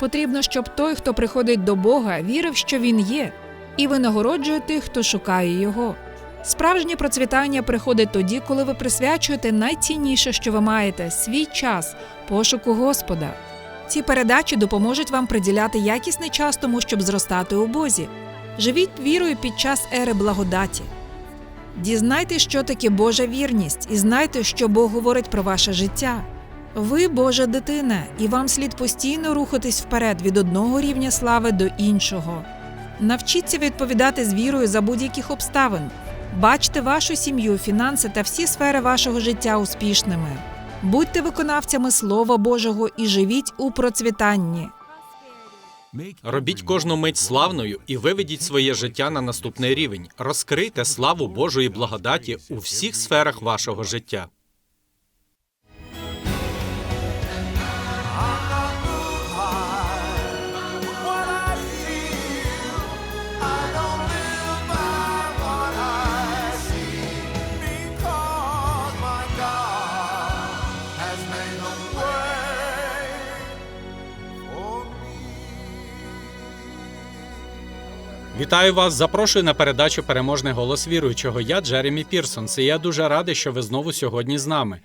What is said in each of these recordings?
Потрібно, щоб той, хто приходить до Бога, вірив, що він є, і винагороджує тих, хто шукає його. Справжнє процвітання приходить тоді, коли ви присвячуєте найцінніше, що ви маєте свій час пошуку Господа. Ці передачі допоможуть вам приділяти якісний час тому, щоб зростати у Бозі. Живіть вірою під час ери благодаті. Дізнайтесь, що таке Божа вірність, і знайте, що Бог говорить про ваше життя. Ви Божа дитина, і вам слід постійно рухатись вперед від одного рівня слави до іншого. Навчіться відповідати з вірою за будь-яких обставин. Бачте вашу сім'ю, фінанси та всі сфери вашого життя успішними. Будьте виконавцями Слова Божого і живіть у процвітанні. Робіть кожну мить славною і виведіть своє життя на наступний рівень. Розкрийте славу Божої благодаті у всіх сферах вашого життя. Вітаю вас! Запрошую на передачу Переможний голос віруючого. Я Джеремі Пірсонс, і я дуже радий, що ви знову сьогодні з нами.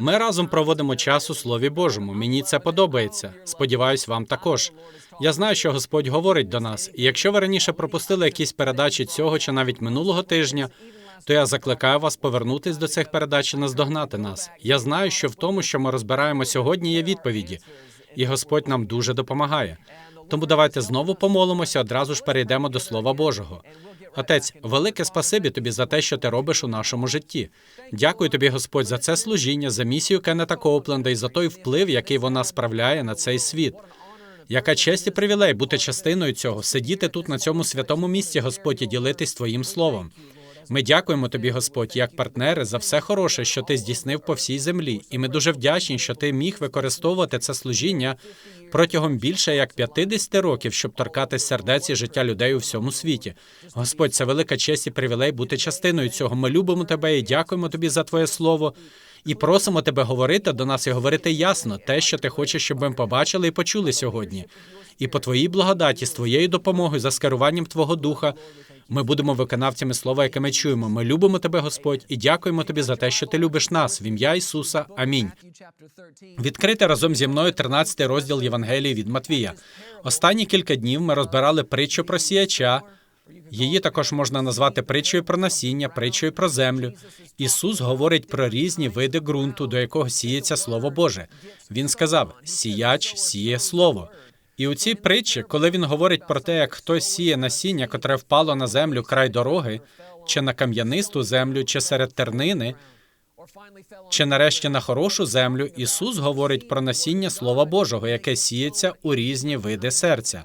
Ми разом проводимо час у Слові Божому. Мені це подобається. Сподіваюсь, вам також. Я знаю, що Господь говорить до нас. І якщо ви раніше пропустили якісь передачі цього чи навіть минулого тижня, то я закликаю вас повернутись до цих передач і наздогнати нас. Я знаю, що в тому, що ми розбираємо сьогодні, є відповіді, і Господь нам дуже допомагає. Тому давайте знову помолимося, одразу ж перейдемо до Слова Божого. Отець, велике спасибі тобі за те, що ти робиш у нашому житті. Дякую тобі, Господь, за це служіння, за місію Кеннета Коупленда і за той вплив, який вона справляє на цей світ. Яка честь і привілей бути частиною цього, сидіти тут на цьому святому місці, Господь, і ділитись Твоїм словом. Ми дякуємо тобі, Господь, як партнери, за все хороше, що ти здійснив по всій землі, і ми дуже вдячні, що ти міг використовувати це служіння протягом більше як 50 років, щоб торкатись сердець і життя людей у всьому світі. Господь, це велика честь і привілей бути частиною цього. Ми любимо тебе і дякуємо тобі за твоє слово. І просимо тебе говорити до нас і говорити ясно те, що ти хочеш, щоб ми побачили і почули сьогодні. І по твоїй благодаті, з твоєю допомогою, за скеруванням Твого Духа, ми будемо виконавцями слова, яке ми чуємо. Ми любимо тебе, Господь, і дякуємо тобі за те, що ти любиш нас в ім'я Ісуса. Амінь. Відкрити разом зі мною 13 розділ Євангелії від Матвія. Останні кілька днів ми розбирали притчу про сіяча. Її також можна назвати притчою про насіння, притчою про землю. Ісус говорить про різні види ґрунту, до якого сіється Слово Боже. Він сказав: сіяч сіє слово. І у цій притчі, коли він говорить про те, як хтось сіє насіння, котре впало на землю край дороги, чи на кам'янисту землю, чи серед тернини, чи нарешті на хорошу землю, Ісус говорить про насіння Слова Божого, яке сіється у різні види серця.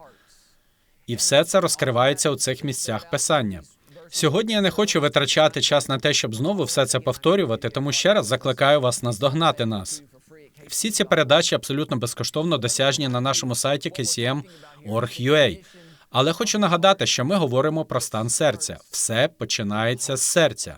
І все це розкривається у цих місцях писання. Сьогодні я не хочу витрачати час на те, щоб знову все це повторювати, тому ще раз закликаю вас наздогнати нас. Всі ці передачі абсолютно безкоштовно досяжні на нашому сайті kcm.org.ua. Але хочу нагадати, що ми говоримо про стан серця. Все починається з серця.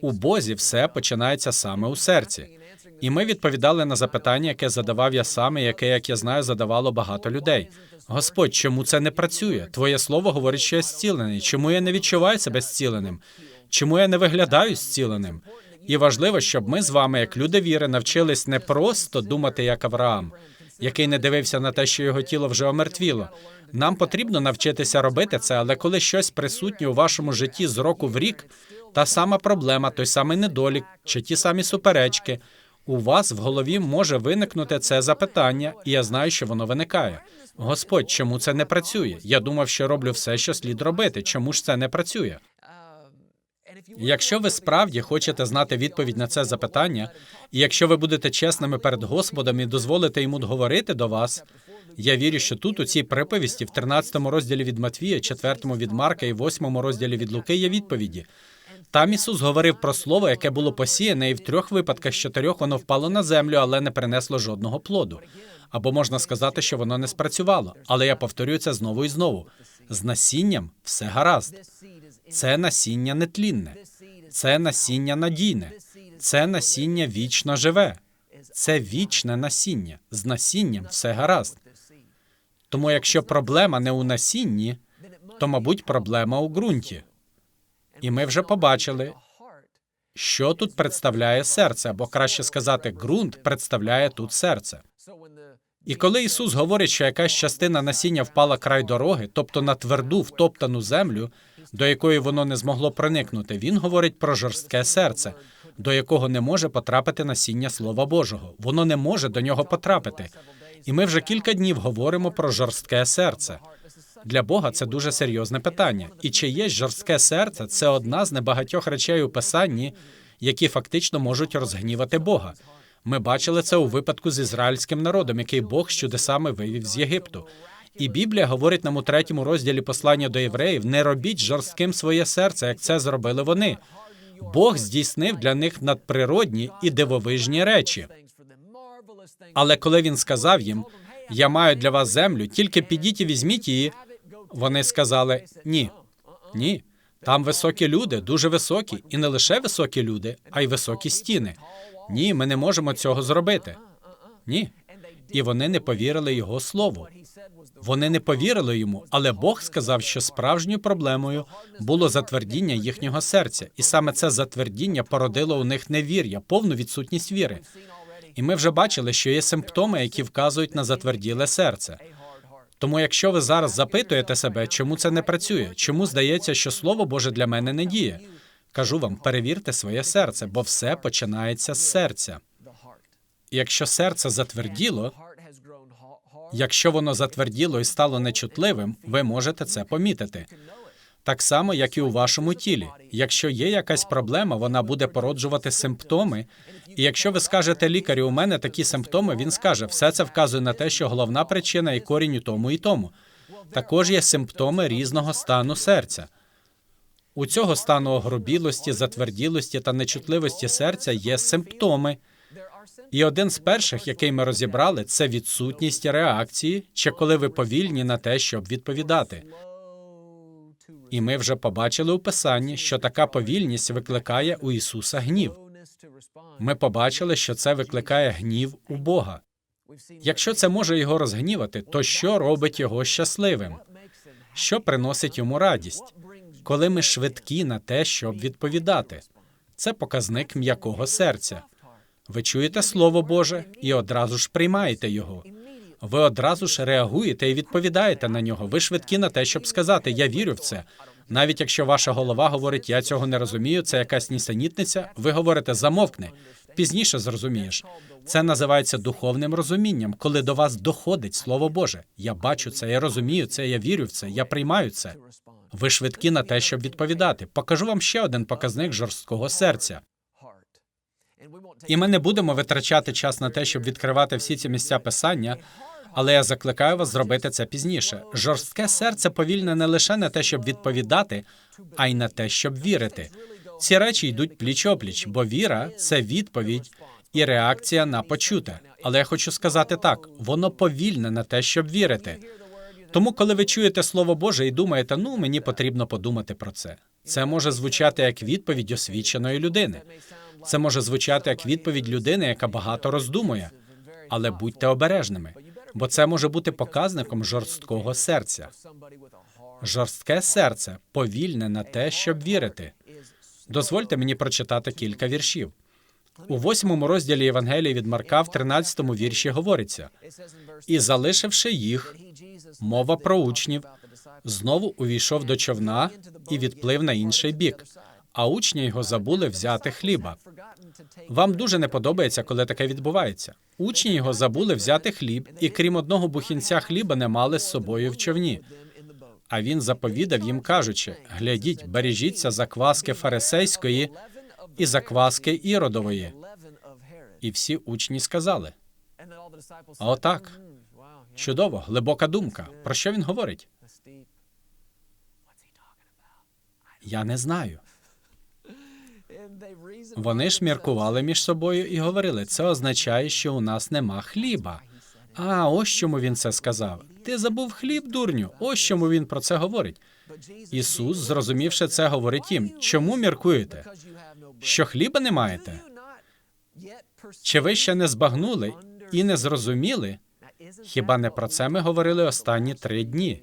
У Бозі все починається саме у серці. І ми відповідали на запитання, яке задавав я сам, і яке, як я знаю, задавало багато людей. Господь, чому це не працює? Твоє слово говорить, що я зцілений. Чому я не відчуваю себе зціленим? Чому я не виглядаю зціленим? І важливо, щоб ми з вами, як люди віри, навчились не просто думати як Авраам, який не дивився на те, що його тіло вже омертвіло. Нам потрібно навчитися робити це, але коли щось присутнє у вашому житті з року в рік, та сама проблема, той самий недолік чи ті самі суперечки. У вас в голові може виникнути це запитання, і я знаю, що воно виникає. Господь, чому це не працює? Я думав, що роблю все, що слід робити. Чому ж це не працює? Якщо ви справді хочете знати відповідь на це запитання, і якщо ви будете чесними перед Господом і дозволите йому говорити до вас, я вірю, що тут у цій приповісті, в 13 розділі від Матвія, 4 від Марка і 8 розділі від Луки є відповіді. Там Ісус говорив про слово, яке було посіяне, і в трьох випадках з чотирьох воно впало на землю, але не принесло жодного плоду. Або можна сказати, що воно не спрацювало. Але я повторюю це знову і знову. З насінням все гаразд. Це насіння нетлінне, це насіння надійне, це насіння вічно живе. це вічне насіння. З насінням все гаразд. Тому якщо проблема не у насінні, то, мабуть, проблема у ґрунті. І ми вже побачили, що тут представляє серце, або краще сказати, ґрунт представляє тут серце. І коли Ісус говорить, що якась частина насіння впала край дороги, тобто на тверду втоптану землю, до якої воно не змогло проникнути, він говорить про жорстке серце, до якого не може потрапити насіння Слова Божого. Воно не може до нього потрапити. І ми вже кілька днів говоримо про жорстке серце. Для Бога це дуже серйозне питання. І чи є жорстке серце це одна з небагатьох речей у писанні, які фактично можуть розгнівати Бога. Ми бачили це у випадку з ізраїльським народом, який Бог з чудесами вивів з Єгипту. І Біблія говорить нам у третьому розділі послання до євреїв: не робіть жорстким своє серце, як це зробили вони. Бог здійснив для них надприродні і дивовижні речі. Але коли він сказав їм: Я маю для вас землю, тільки підіть і візьміть її. Вони сказали ні, ні. Там високі люди, дуже високі, і не лише високі люди, а й високі стіни. Ні, ми не можемо цього зробити. Ні. І вони не повірили його слову. Вони не повірили йому, але Бог сказав, що справжньою проблемою було затвердіння їхнього серця, і саме це затвердіння породило у них невір'я, повну відсутність віри. І ми вже бачили, що є симптоми, які вказують на затверділе серце. Тому, якщо ви зараз запитуєте себе, чому це не працює, чому здається, що Слово Боже для мене не діє, кажу вам, перевірте своє серце, бо все починається з серця. Якщо серце затверділо, якщо воно затверділо і стало нечутливим, ви можете це помітити. Так само, як і у вашому тілі. Якщо є якась проблема, вона буде породжувати симптоми. І якщо ви скажете лікарю, у мене такі симптоми, він скаже, все це вказує на те, що головна причина і корінь у тому і тому. Також є симптоми різного стану серця. У цього стану огрубілості, затверділості та нечутливості серця є симптоми. І один з перших, який ми розібрали, це відсутність реакції, чи коли ви повільні на те, щоб відповідати. І ми вже побачили у писанні, що така повільність викликає у Ісуса гнів. Ми побачили, що це викликає гнів у Бога. Якщо це може його розгнівати, то що робить його щасливим? Що приносить йому радість? Коли ми швидкі на те, щоб відповідати, це показник м'якого серця. Ви чуєте Слово Боже і одразу ж приймаєте його. Ви одразу ж реагуєте і відповідаєте на нього. Ви швидкі на те, щоб сказати Я вірю в це. Навіть якщо ваша голова говорить, я цього не розумію, це якась нісенітниця, ви говорите замовкни. Пізніше зрозумієш. Це називається духовним розумінням, коли до вас доходить Слово Боже. Я бачу це, я розумію це, я вірю в це, я приймаю це. Ви швидкі на те, щоб відповідати. Покажу вам ще один показник жорсткого серця. І ми не будемо витрачати час на те, щоб відкривати всі ці місця писання, але я закликаю вас зробити це пізніше. Жорстке серце повільне не лише на те, щоб відповідати, а й на те, щоб вірити. Ці речі йдуть пліч опліч, бо віра це відповідь і реакція на почуте. Але я хочу сказати так: воно повільне на те, щоб вірити. Тому, коли ви чуєте Слово Боже і думаєте, ну мені потрібно подумати про це. Це може звучати як відповідь освіченої людини. Це може звучати як відповідь людини, яка багато роздумує. Але будьте обережними, бо це може бути показником жорсткого серця. Жорстке серце повільне на те, щоб вірити. Дозвольте мені прочитати кілька віршів. У восьмому розділі Євангелії від Марка в 13-му вірші говориться: і залишивши їх, мова про учнів, знову увійшов до човна і відплив на інший бік. А учні його забули взяти хліба. Вам дуже не подобається, коли таке відбувається. Учні його забули взяти хліб, і крім одного бухінця хліба не мали з собою в човні. А він заповідав їм, кажучи: глядіть, бережіться закваски фарисейської і закваски іродової. І всі учні сказали: А отак. чудово, глибока думка. Про що він говорить? Я не знаю. Вони ж міркували між собою і говорили: це означає, що у нас нема хліба. А ось чому він це сказав. Ти забув хліб, дурню. Ось чому він про це говорить. Ісус, зрозумівши це, говорить їм: чому міркуєте? Що хліба не маєте? Чи ви ще не збагнули і не зрозуміли? Хіба не про це ми говорили останні три дні?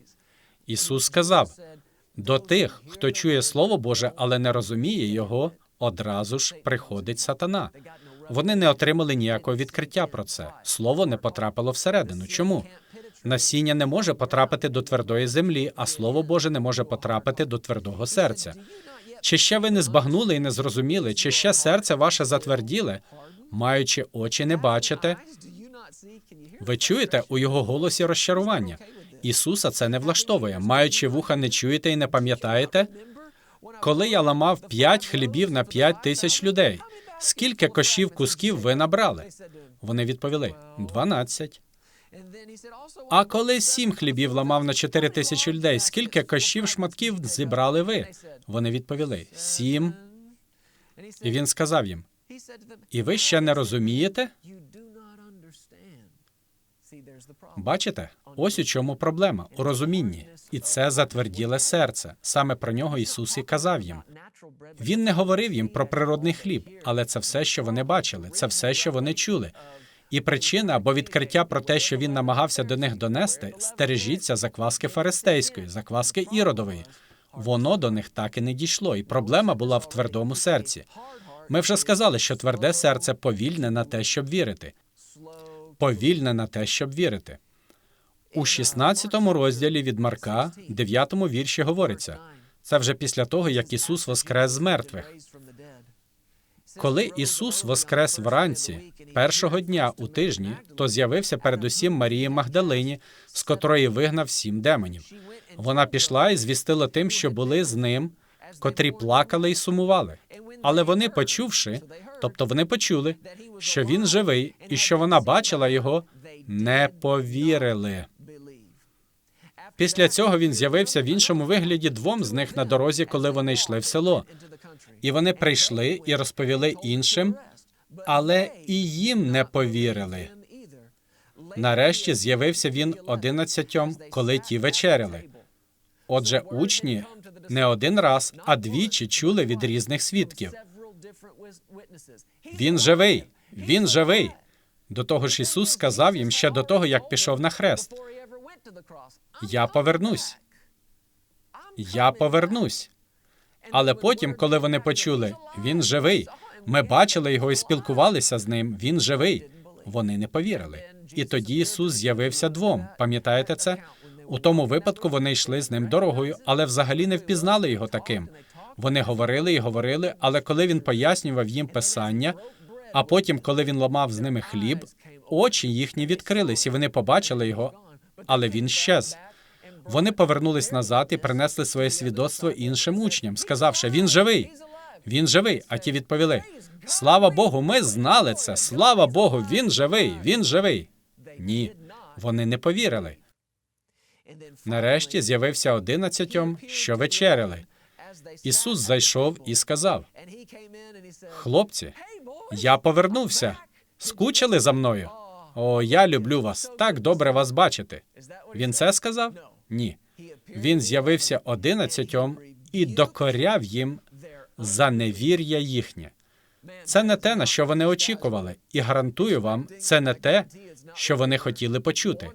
Ісус сказав: до тих, хто чує Слово Боже, але не розуміє його, одразу ж приходить сатана. Вони не отримали ніякого відкриття про це. Слово не потрапило всередину. Чому? Насіння не може потрапити до твердої землі, а Слово Боже не може потрапити до твердого серця. Чи ще ви не збагнули і не зрозуміли, чи ще серце ваше затверділе, маючи очі, не бачите? Ви чуєте у його голосі розчарування. Ісуса це не влаштовує. Маючи вуха, не чуєте і не пам'ятаєте? Коли я ламав п'ять хлібів на п'ять тисяч людей, скільки кошів кусків ви набрали? Вони відповіли: дванадцять. А коли сім хлібів ламав на чотири тисячі людей, скільки кошів шматків зібрали ви? Вони відповіли: сім. І він сказав їм: І ви ще не розумієте? Бачите, ось у чому проблема у розумінні, і це затверділе серце. Саме про нього Ісус і казав їм. Він не говорив їм про природний хліб, але це все, що вони бачили, це все, що вони чули. І причина або відкриття про те, що він намагався до них донести, стережіться закваски фаристейської, закваски іродової. Воно до них так і не дійшло, і проблема була в твердому серці. Ми вже сказали, що тверде серце повільне на те, щоб вірити. Повільне на те, щоб вірити. У 16 розділі від Марка, 9 вірші говориться. Це вже після того, як Ісус воскрес з мертвих. Коли Ісус воскрес вранці першого дня у тижні, то з'явився передусім Марії Магдалині, з котрої вигнав сім демонів. Вона пішла і звістила тим, що були з ним, котрі плакали і сумували. Але вони, почувши, тобто вони почули, що він живий і що вона бачила його, не повірили. Після цього він з'явився в іншому вигляді двом з них на дорозі, коли вони йшли в село. І вони прийшли і розповіли іншим, але і їм не повірили. Нарешті з'явився він одинадцятьом, коли ті вечеряли. Отже, учні не один раз, а двічі чули від різних свідків. Він живий, він живий. До того ж, Ісус сказав їм ще до того, як пішов на хрест. Я повернусь. Я повернусь. Але потім, коли вони почули, він живий, ми бачили його і спілкувалися з ним. Він живий. Вони не повірили. І тоді Ісус з'явився двом. Пам'ятаєте це? У тому випадку вони йшли з ним дорогою, але взагалі не впізнали його таким. Вони говорили і говорили, але коли він пояснював їм писання, а потім, коли він ламав з ними хліб, очі їхні відкрились, і вони побачили його, але він щез. Вони повернулись назад і принесли своє свідоцтво іншим учням, сказавши: Він живий, він живий. А ті відповіли: Слава Богу, ми знали це. Слава Богу, він живий, він живий. Ні, вони не повірили. Нарешті з'явився одинадцятьом, що вечеряли. Ісус зайшов і сказав: Хлопці, я повернувся. Скучили за мною? О, я люблю вас. Так добре вас бачити. Він це сказав? Ні. Він з'явився одинадцятьом і докоряв їм за невір'я їхнє. Це не те, на що вони очікували, і гарантую вам, це не те, що вони хотіли почути.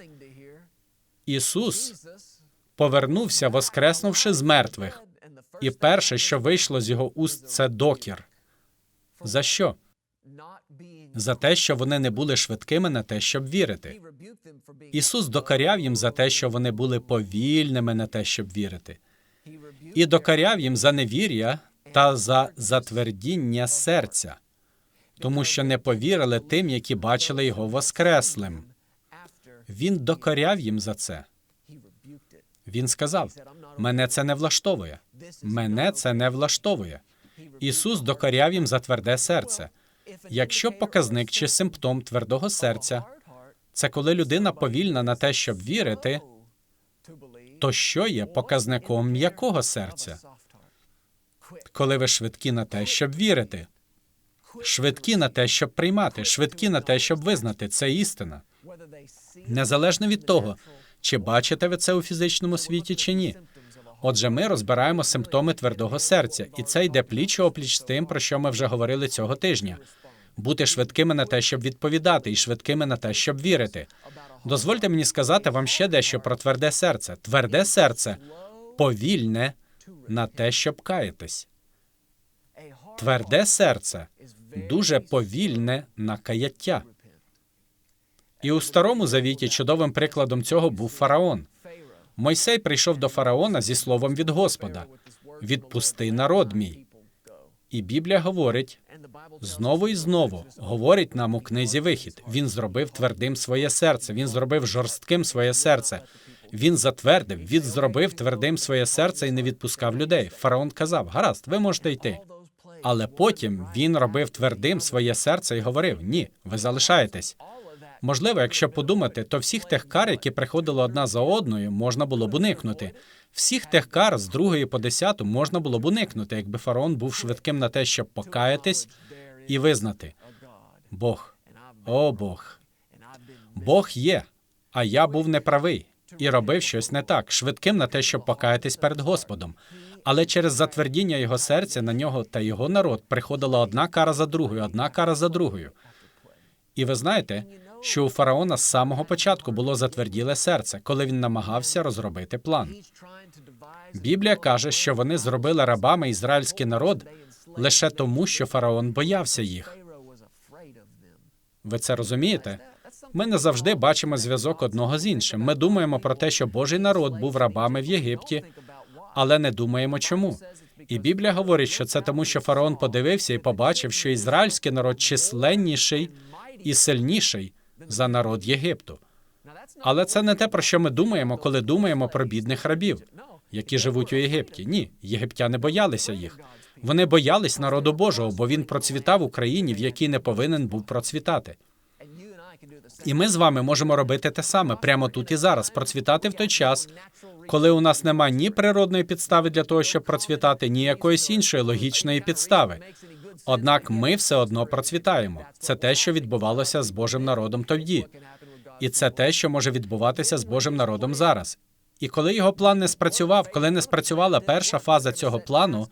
Ісус повернувся, воскреснувши з мертвих, і перше, що вийшло з його уст, це докір. За що? За те, що вони не були швидкими на те, щоб вірити. Ісус докаряв їм за те, що вони були повільними на те, щоб вірити, і докаряв їм за невір'я та за затвердіння серця, тому що не повірили тим, які бачили його воскреслим. Він докоряв їм за це. Він сказав: мене це не влаштовує. Мене це не влаштовує. Ісус докоряв їм за тверде серце. Якщо показник чи симптом твердого серця це коли людина повільна на те, щоб вірити, то що є показником м'якого серця? Коли ви швидкі на те, щоб вірити, швидкі на те, щоб приймати, швидкі на те, щоб визнати це істина. Незалежно від того, чи бачите ви це у фізичному світі чи ні. Отже, ми розбираємо симптоми твердого серця, і це йде пліч опліч з тим, про що ми вже говорили цього тижня. бути швидкими на те, щоб відповідати, і швидкими на те, щоб вірити. Дозвольте мені сказати вам ще дещо про тверде серце. Тверде серце повільне на те, щоб каятись. Тверде серце дуже повільне на каяття. І у старому завіті чудовим прикладом цього був фараон. Мойсей прийшов до фараона зі словом від Господа: відпусти народ мій. І Біблія говорить знову і знову говорить нам у книзі Вихід. Він зробив твердим своє серце, він зробив жорстким своє серце. Він затвердив, він зробив твердим своє серце і не відпускав людей. Фараон казав: гаразд, ви можете йти. Але потім він робив твердим своє серце і говорив: ні, ви залишаєтесь. Можливо, якщо подумати, то всіх тих кар, які приходили одна за одною, можна було б уникнути. Всіх тих кар з другої по десяту можна було б уникнути, якби фараон був швидким на те, щоб покаятись і визнати Бог, о Бог, Бог є, а я був неправий і робив щось не так, швидким на те, щоб покаятись перед Господом. Але через затвердіння його серця на нього та його народ приходила одна кара за другою, одна кара за другою. І ви знаєте, що у фараона з самого початку було затверділе серце, коли він намагався розробити план. Біблія каже, що вони зробили рабами ізраїльський народ лише тому, що фараон боявся їх. Ви це розумієте? Ми не завжди бачимо зв'язок одного з іншим. Ми думаємо про те, що Божий народ був рабами в Єгипті, але не думаємо чому. І Біблія говорить, що це тому, що фараон подивився і побачив, що ізраїльський народ численніший і сильніший за народ Єгипту. Але це не те, про що ми думаємо, коли думаємо про бідних рабів, які живуть у Єгипті. Ні, єгиптяни боялися їх. Вони боялись народу Божого, бо він процвітав у країні, в якій не повинен був процвітати. І ми з вами можемо робити те саме прямо тут і зараз, процвітати в той час, коли у нас немає ні природної підстави для того, щоб процвітати, ні якоїсь іншої логічної підстави. Однак ми все одно процвітаємо. Це те, що відбувалося з Божим народом тоді, і це те, що може відбуватися з Божим народом зараз. І коли його план не спрацював, коли не спрацювала перша фаза цього плану,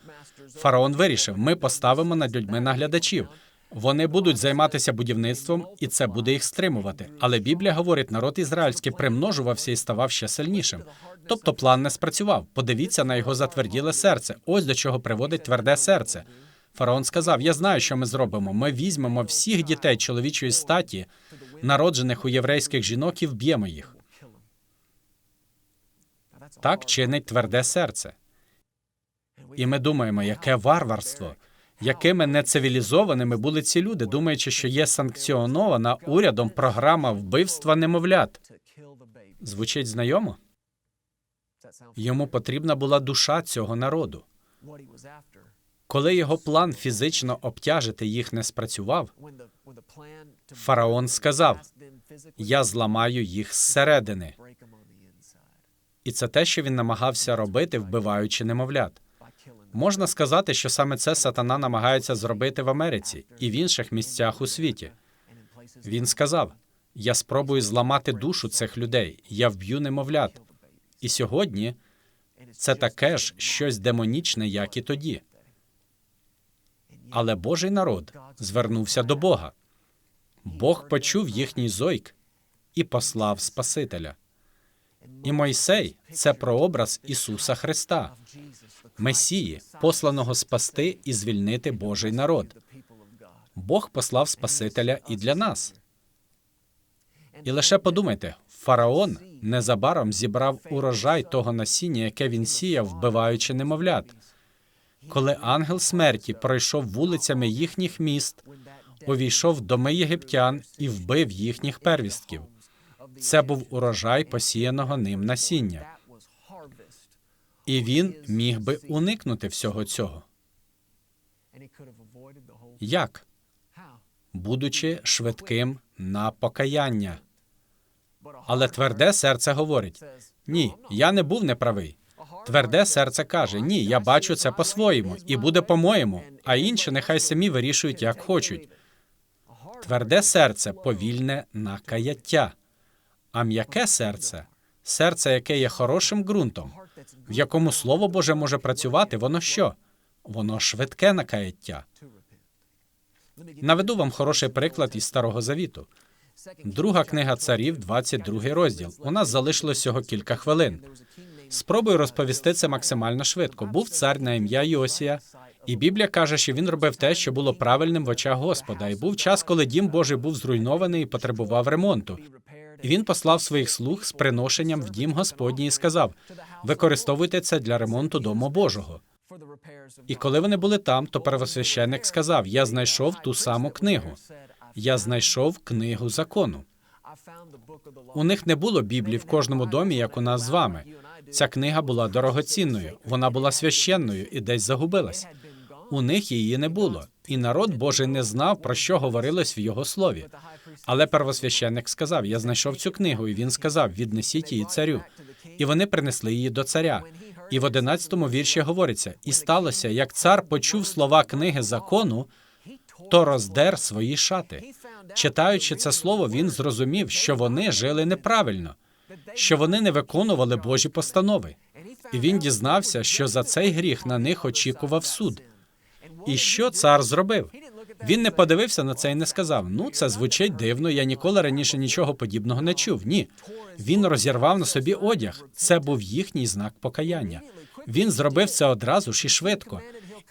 фараон вирішив: ми поставимо над людьми наглядачів. Вони будуть займатися будівництвом, і це буде їх стримувати. Але Біблія говорить, народ ізраїльський примножувався і ставав ще сильнішим. Тобто план не спрацював. Подивіться на його затверділе серце. Ось до чого приводить тверде серце. Фараон сказав: Я знаю, що ми зробимо. Ми візьмемо всіх дітей чоловічої статі, народжених у єврейських жінок, і вб'ємо їх. Так чинить тверде серце. І ми думаємо, яке варварство, якими нецивілізованими були ці люди, думаючи, що є санкціонована урядом програма вбивства немовлят. Звучить знайомо? Йому потрібна була душа цього народу. Коли його план фізично обтяжити їх не спрацював, Фараон сказав: я зламаю їх зсередини. І це те, що він намагався робити, вбиваючи немовлят. Можна сказати, що саме це сатана намагається зробити в Америці і в інших місцях у світі. Він сказав: Я спробую зламати душу цих людей, я вб'ю немовлят. І сьогодні це таке ж щось демонічне, як і тоді. Але Божий народ звернувся до Бога. Бог почув їхній зойк і послав Спасителя. І Мойсей це прообраз Ісуса Христа, Месії, посланого спасти і звільнити Божий народ. Бог послав Спасителя і для нас. І лише подумайте, фараон незабаром зібрав урожай того насіння, яке він сіяв, вбиваючи немовлят. Коли ангел смерті пройшов вулицями їхніх міст, увійшов в доми єгиптян і вбив їхніх первістків. Це був урожай посіяного ним насіння. І він міг би уникнути всього цього. Як? Будучи швидким на покаяння. Але тверде серце говорить: ні, я не був неправий. Тверде серце каже: ні, я бачу це по-своєму, і буде по-моєму, а інші нехай самі вирішують, як хочуть. Тверде серце повільне на каяття, а м'яке серце серце, яке є хорошим ґрунтом, в якому Слово Боже може працювати, воно що? Воно швидке на каяття. Наведу вам хороший приклад із Старого Завіту. Друга книга царів, 22 розділ. У нас залишилось всього кілька хвилин. Спробую розповісти це максимально швидко. Був цар на ім'я Йосія, і Біблія каже, що він робив те, що було правильним в очах Господа. І був час, коли дім Божий був зруйнований і потребував ремонту. І він послав своїх слуг з приношенням в дім Господній і сказав: використовуйте це для ремонту дому Божого. І коли вони були там, то первосвященник сказав: Я знайшов ту саму книгу. Я знайшов книгу закону. У них не було Біблії в кожному домі, як у нас з вами. Ця книга була дорогоцінною, вона була священною і десь загубилась. У них її не було, і народ Божий не знав, про що говорилось в його слові. Але первосвященник сказав: Я знайшов цю книгу, і він сказав: Віднесіть її царю. І вони принесли її до царя. І в одинадцятому вірші говориться: і сталося, як цар почув слова книги закону, то роздер свої шати. Читаючи це слово, він зрозумів, що вони жили неправильно, що вони не виконували Божі постанови. І він дізнався, що за цей гріх на них очікував суд. І що цар зробив? Він не подивився на це і не сказав: Ну, це звучить дивно. Я ніколи раніше нічого подібного не чув. Ні, він розірвав на собі одяг. Це був їхній знак покаяння. Він зробив це одразу ж і швидко,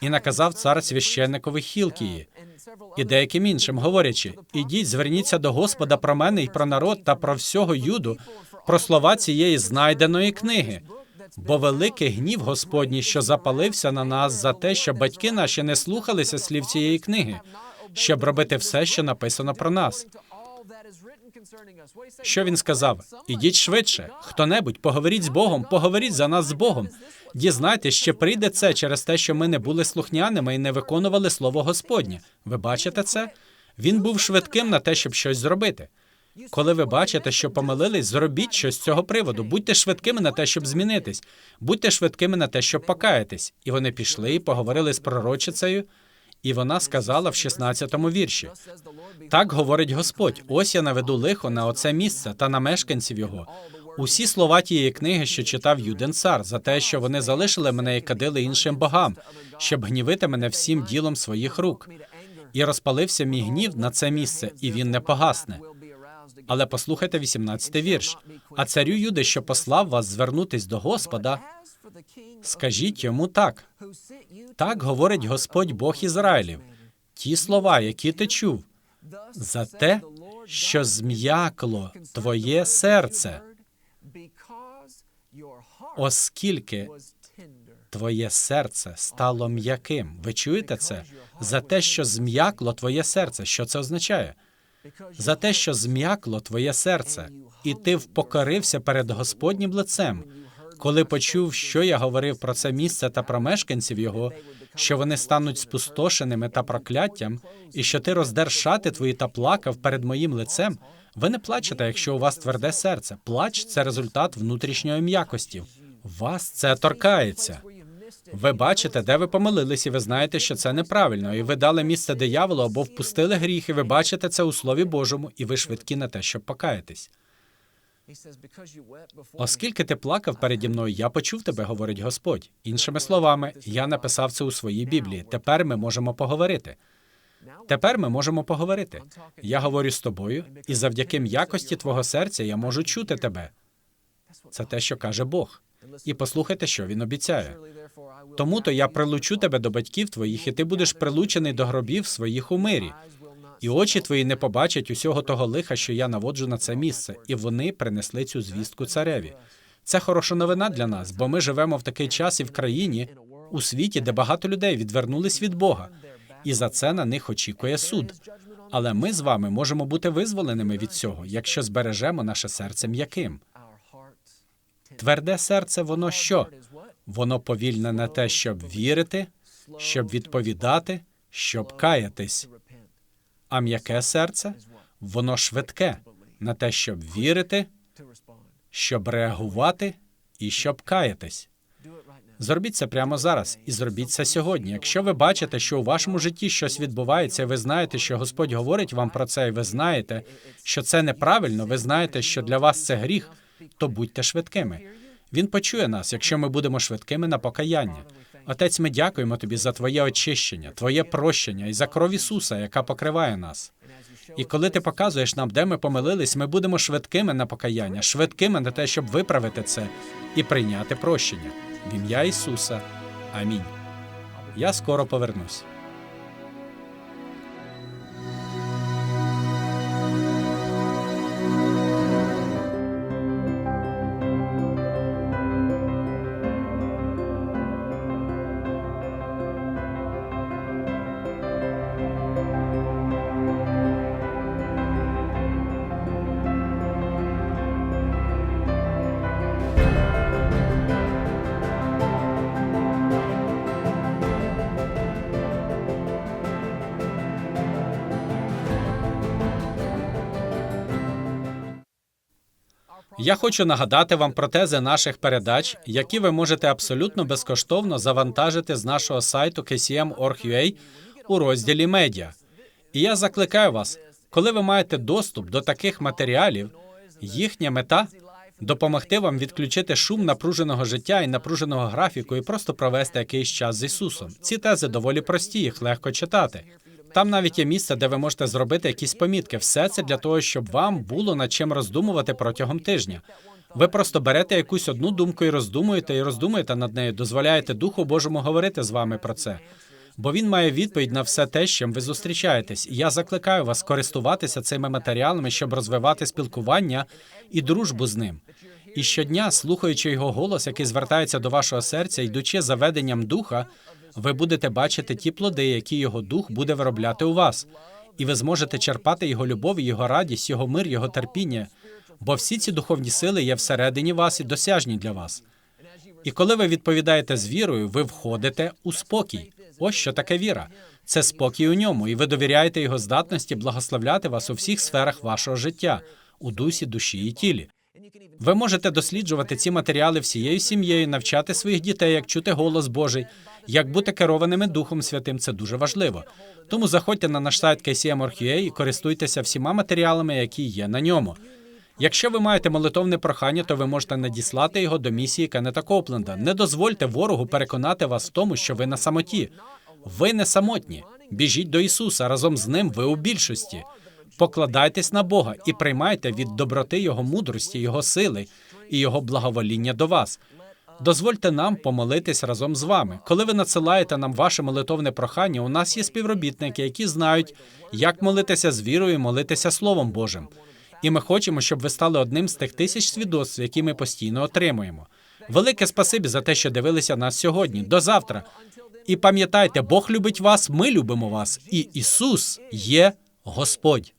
і наказав цар священникові Хілкії і деяким іншим, говорячи: ідіть, зверніться до Господа про мене і про народ та про всього юду, про слова цієї знайденої книги. Бо великий гнів Господній, що запалився на нас за те, що батьки наші не слухалися слів цієї книги, щоб робити все, що написано про нас. Що він сказав? Ідіть швидше, хто-небудь, поговоріть з Богом, поговоріть за нас з Богом. Дізнайтесь, що прийде це через те, що ми не були слухняними і не виконували слово Господнє. Ви бачите це? Він був швидким на те, щоб щось зробити. Коли ви бачите, що помилились, зробіть щось з цього приводу. Будьте швидкими на те, щоб змінитись. Будьте швидкими на те, щоб покаятись. І вони пішли і поговорили з пророчицею, і вона сказала в 16-му вірші: так говорить Господь: ось я наведу лихо на оце місце та на мешканців його. Усі слова тієї книги, що читав Юден цар, за те, що вони залишили мене і кадили іншим богам, щоб гнівити мене всім ділом своїх рук. І розпалився мій гнів на це місце, і він не погасне. Але послухайте 18-й вірш. А царю Юди, що послав вас звернутись до Господа, скажіть йому так. Так говорить Господь Бог Ізраїлів. Ті слова, які ти чув, за те, що зм'якло твоє серце, оскільки твоє серце стало м'яким. Ви чуєте це? За те, що зм'якло твоє серце. Що це означає? За те, що зм'якло твоє серце, і ти впокорився перед Господнім лицем, коли почув, що я говорив про це місце та про мешканців його, що вони стануть спустошеними та прокляттям, і що ти роздер шати твої та плакав перед моїм лицем. Ви не плачете, якщо у вас тверде серце. Плач це результат внутрішньої м'якості. Вас це торкається. Ви бачите, де ви помилились, і ви знаєте, що це неправильно, і ви дали місце дияволу або впустили гріх, і ви бачите це у Слові Божому, і ви швидкі на те, щоб покаятись. Оскільки ти плакав переді мною, я почув тебе, говорить Господь. Іншими словами, я написав це у своїй Біблії. Тепер ми можемо поговорити. Тепер ми можемо поговорити. Я говорю з тобою, і завдяки м'якості твого серця я можу чути тебе. Це те, що каже Бог. І послухайте, що він обіцяє. Тому то я прилучу тебе до батьків твоїх, і ти будеш прилучений до гробів своїх у мирі. І очі твої не побачать усього того лиха, що я наводжу на це місце, і вони принесли цю звістку цареві. Це хороша новина для нас, бо ми живемо в такий час і в країні, у світі, де багато людей відвернулись від Бога, і за це на них очікує суд. Але ми з вами можемо бути визволеними від цього, якщо збережемо наше серце м'яким. Тверде серце, воно що? Воно повільне на те, щоб вірити, щоб відповідати, щоб каятись. А м'яке серце воно швидке на те, щоб вірити, щоб реагувати і щоб каятись. Зробіть це прямо зараз і зробіть це сьогодні. Якщо ви бачите, що у вашому житті щось відбувається, ви знаєте, що Господь говорить вам про це, і ви знаєте, що це неправильно, ви знаєте, що для вас це гріх, то будьте швидкими. Він почує нас, якщо ми будемо швидкими на покаяння. Отець, ми дякуємо тобі за Твоє очищення, Твоє прощення і за кров Ісуса, яка покриває нас. І коли ти показуєш нам, де ми помилились, ми будемо швидкими на покаяння, швидкими на те, щоб виправити це і прийняти прощення. В ім'я Ісуса. Амінь. Я скоро повернусь. Я хочу нагадати вам про тези наших передач, які ви можете абсолютно безкоштовно завантажити з нашого сайту kcm.org.ua у розділі медіа. І я закликаю вас, коли ви маєте доступ до таких матеріалів, їхня мета допомогти вам відключити шум напруженого життя і напруженого графіку і просто провести якийсь час з Ісусом. Ці тези доволі прості, їх легко читати. Там навіть є місце, де ви можете зробити якісь помітки. Все це для того, щоб вам було над чим роздумувати протягом тижня. Ви просто берете якусь одну думку і роздумуєте, і роздумуєте над нею, дозволяєте Духу Божому говорити з вами про це. Бо він має відповідь на все те, з чим ви зустрічаєтесь. І я закликаю вас користуватися цими матеріалами, щоб розвивати спілкування і дружбу з ним. І щодня, слухаючи його голос, який звертається до вашого серця, йдучи за веденням духа, ви будете бачити ті плоди, які його дух буде виробляти у вас, і ви зможете черпати його любов, його радість, його мир, його терпіння. Бо всі ці духовні сили є всередині вас і досяжні для вас. І коли ви відповідаєте з вірою, ви входите у спокій. Ось що таке віра. Це спокій у ньому, і ви довіряєте його здатності благословляти вас у всіх сферах вашого життя, у дусі, душі і тілі. Ви можете досліджувати ці матеріали всією сім'єю, навчати своїх дітей, як чути голос Божий, як бути керованими Духом Святим. Це дуже важливо. Тому заходьте на наш сайт KCM.org.ua і користуйтеся всіма матеріалами, які є на ньому. Якщо ви маєте молитовне прохання, то ви можете надіслати його до місії Кеннета Копленда. Не дозвольте ворогу переконати вас в тому, що ви на самоті. Ви не самотні. Біжіть до Ісуса. Разом з ним ви у більшості. Покладайтесь на Бога і приймайте від доброти Його мудрості, Його сили і Його благовоління до вас. Дозвольте нам помолитись разом з вами. Коли ви надсилаєте нам ваше молитовне прохання, у нас є співробітники, які знають, як молитися з вірою, і молитися Словом Божим. І ми хочемо, щоб ви стали одним з тих тисяч свідоцтв, які ми постійно отримуємо. Велике спасибі за те, що дивилися нас сьогодні. До завтра. І пам'ятайте, Бог любить вас, ми любимо вас, і Ісус є Господь.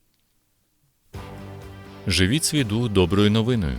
Живіть свій доброю новиною.